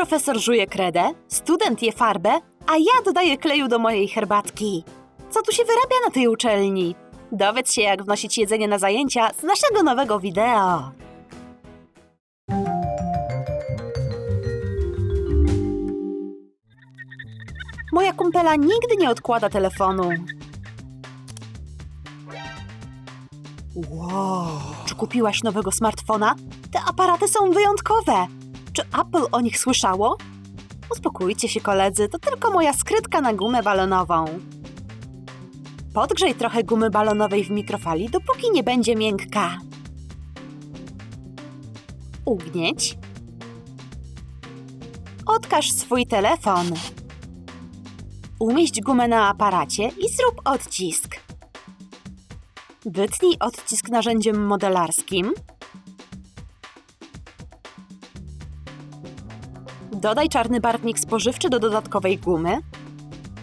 Profesor żuje kredę, student je farbę, a ja dodaję kleju do mojej herbatki. Co tu się wyrabia na tej uczelni? Dowiedz się, jak wnosić jedzenie na zajęcia z naszego nowego wideo. Moja kumpela nigdy nie odkłada telefonu. Wow. Czy kupiłaś nowego smartfona? Te aparaty są wyjątkowe. Czy Apple o nich słyszało? Uspokójcie się, koledzy, to tylko moja skrytka na gumę balonową. Podgrzej trochę gumy balonowej w mikrofali, dopóki nie będzie miękka. Ugnieć. Odkaż swój telefon. Umieść gumę na aparacie i zrób odcisk. Wytnij odcisk narzędziem modelarskim. Dodaj czarny barwnik spożywczy do dodatkowej gumy.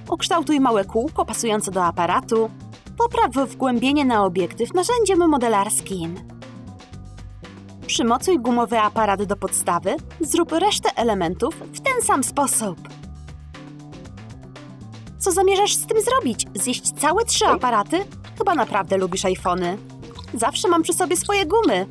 Ukształtuj małe kółko pasujące do aparatu. Popraw wgłębienie na obiektyw narzędziem modelarskim. Przymocuj gumowy aparat do podstawy. Zrób resztę elementów w ten sam sposób. Co zamierzasz z tym zrobić? Zjeść całe trzy aparaty? Chyba naprawdę lubisz iPhony. Zawsze mam przy sobie swoje gumy.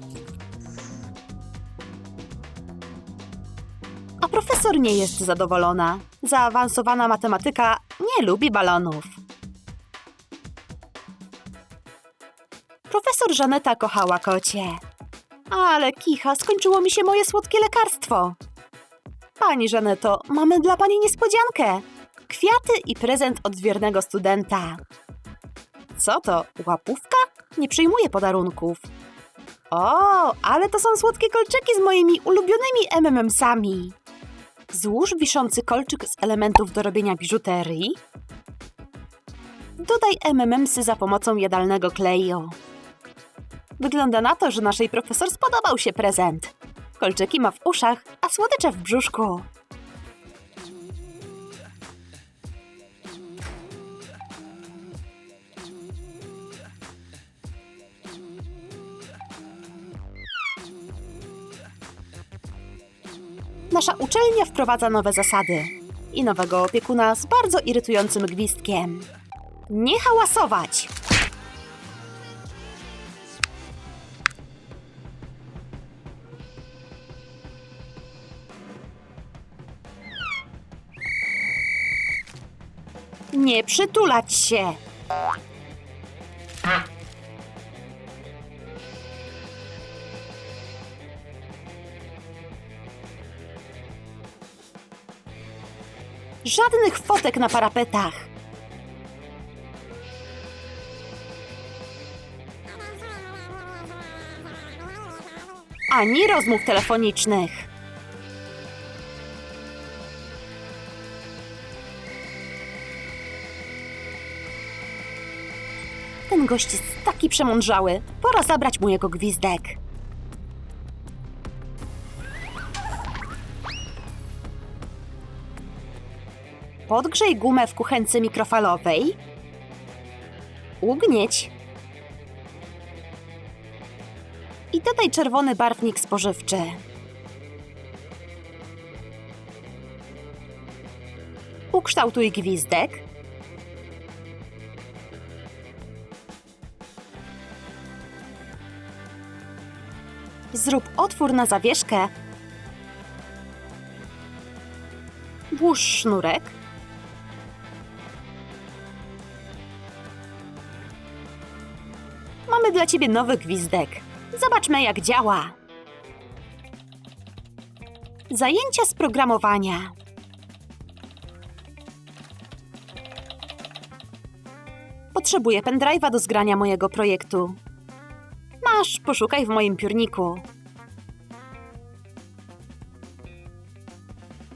Profesor nie jest zadowolona. Zaawansowana matematyka nie lubi balonów. Profesor Żaneta kochała kocie. Ale kicha, skończyło mi się moje słodkie lekarstwo. Pani Żaneto, mamy dla pani niespodziankę. Kwiaty i prezent od wiernego studenta. Co to? Łapówka? Nie przyjmuję podarunków. O, ale to są słodkie kolczyki z moimi ulubionymi MMM-sami. Złóż wiszący kolczyk z elementów do robienia biżuterii. Dodaj MMM-sy za pomocą jadalnego kleju. Wygląda na to, że naszej profesor spodobał się prezent. Kolczyki ma w uszach, a słodycze w brzuszku. Nasza uczelnia wprowadza nowe zasady i nowego opiekuna z bardzo irytującym gwizdkiem. Nie hałasować! Nie przytulać się! Żadnych fotek na parapetach. Ani rozmów telefonicznych. Ten gość jest taki przemądrzały. Pora zabrać mu jego gwizdek. Podgrzej gumę w kuchence mikrofalowej. Ugnieć. I dodaj czerwony barwnik spożywczy. Ukształtuj gwizdek. Zrób otwór na zawieszkę. Włóż sznurek. Dla ciebie nowy gwizdek. Zobaczmy, jak działa. Zajęcia z programowania. Potrzebuję pendrive'a do zgrania mojego projektu. Masz, poszukaj w moim piórniku.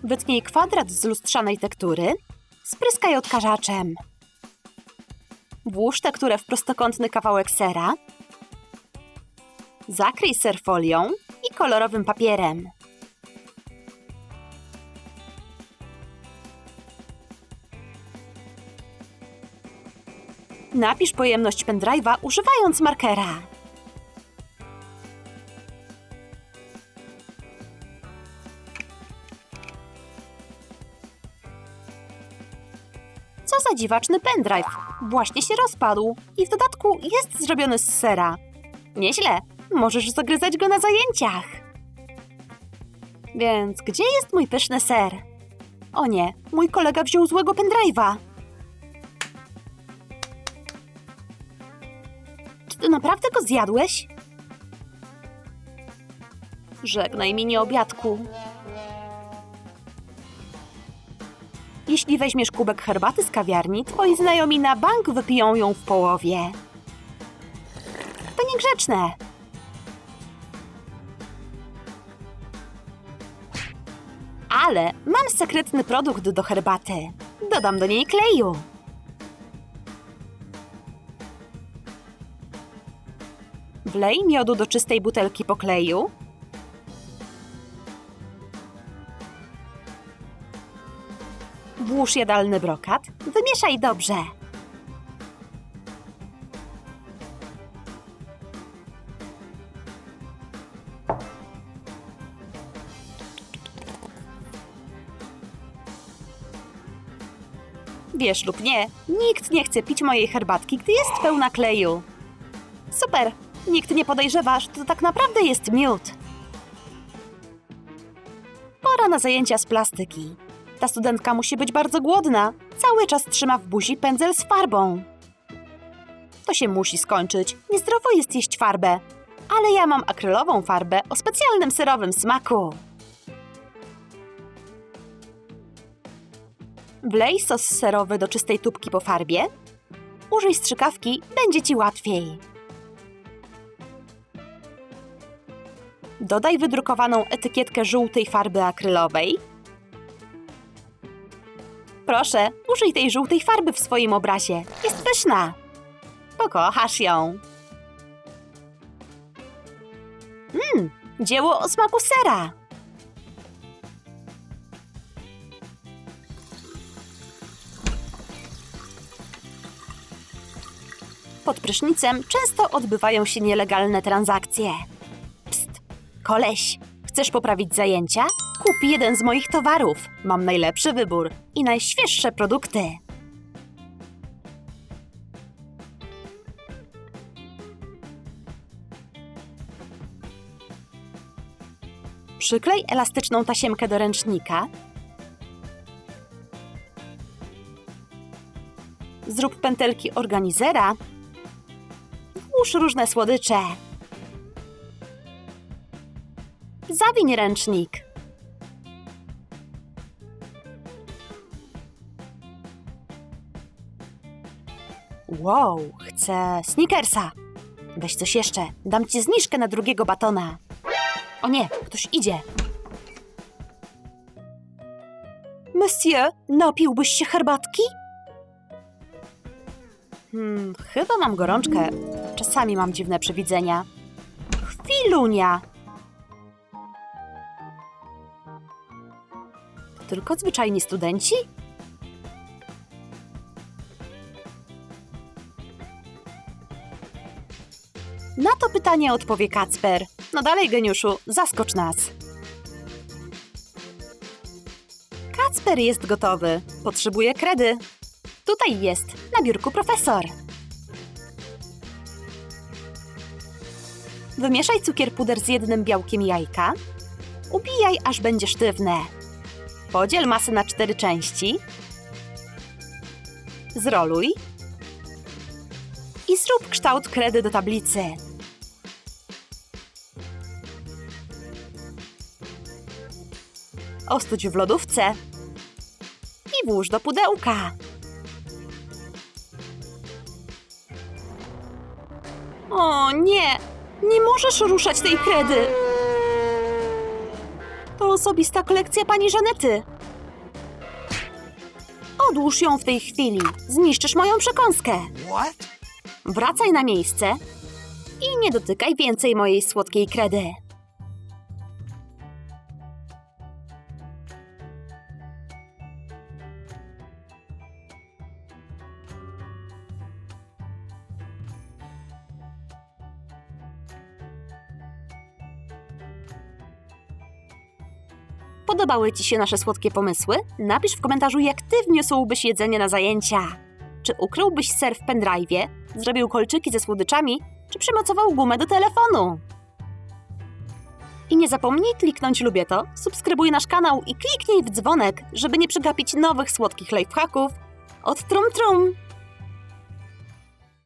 Wytnij kwadrat z lustrzanej tektury. Spryskaj odkażaczem. Włóż tekturę w prostokątny kawałek sera. Zakryj ser folią i kolorowym papierem. Napisz pojemność pendrive'a używając markera. Dziwaczny pendrive? Właśnie się rozpadł i w dodatku jest zrobiony z sera. Nieźle, możesz zagryzać go na zajęciach. Więc gdzie jest mój pyszny ser? O nie, mój kolega wziął złego pendrive'a. Czy ty naprawdę go zjadłeś? Żegnaj mi obiadku. Jeśli weźmiesz kubek herbaty z kawiarni, twoi znajomi na bank wypiją ją w połowie. To niegrzeczne. Ale mam sekretny produkt do herbaty. Dodam do niej kleju. Wlej miodu do czystej butelki po kleju. Włóż jadalny brokat. Wymieszaj dobrze. Wiesz lub nie, nikt nie chce pić mojej herbatki, gdy jest pełna kleju. Super! Nikt nie podejrzewa, że to tak naprawdę jest miód. Pora na zajęcia z plastyki. Ta studentka musi być bardzo głodna. Cały czas trzyma w buzi pędzel z farbą. To się musi skończyć. Niezdrowo jest jeść farbę. Ale ja mam akrylową farbę o specjalnym serowym smaku. Wlej sos serowy do czystej tubki po farbie. Użyj strzykawki, będzie ci łatwiej. Dodaj wydrukowaną etykietkę żółtej farby akrylowej. Proszę, użyj tej żółtej farby w swoim obrazie. Jest pyszna. Pokochasz ją. Mmm, dzieło o smaku sera. Pod prysznicem często odbywają się nielegalne transakcje. Psst, koleś, chcesz poprawić zajęcia? Kup jeden z moich towarów. Mam najlepszy wybór i najświeższe produkty. Przyklej elastyczną tasiemkę do ręcznika. Zrób pętelki organizera. Włóż różne słodycze. Zawiń ręcznik. Wow, chcę sneakersa. Weź coś jeszcze. Dam ci zniżkę na drugiego batona. O nie, ktoś idzie. Monsieur, napiłbyś się herbatki? Hmm, chyba mam gorączkę. Czasami mam dziwne przewidzenia. Chwilunia! Tylko zwyczajni studenci? Na to pytanie odpowie Kacper. No dalej, geniuszu, zaskocz nas. Kacper jest gotowy. Potrzebuje kredy. Tutaj jest, na biurku profesor. Wymieszaj cukier puder z jednym białkiem jajka. Ubijaj, aż będzie sztywne. Podziel masę na cztery części. Zroluj. I zrób kształt kredy do tablicy. Ostudź w lodówce. I włóż do pudełka. O nie! Nie możesz ruszać tej kredy! Osobista kolekcja pani Żanety. Odłóż ją w tej chwili. Zniszczysz moją przekąskę. What? Wracaj na miejsce i nie dotykaj więcej mojej słodkiej kredy. Podobały Ci się nasze słodkie pomysły? Napisz w komentarzu, jak Ty wniósłbyś jedzenie na zajęcia. Czy ukryłbyś ser w pendrive'ie, zrobił kolczyki ze słodyczami, czy przymocował gumę do telefonu? I nie zapomnij kliknąć lubię to, subskrybuj nasz kanał i kliknij w dzwonek, żeby nie przegapić nowych słodkich lifehacków od Trum Trum.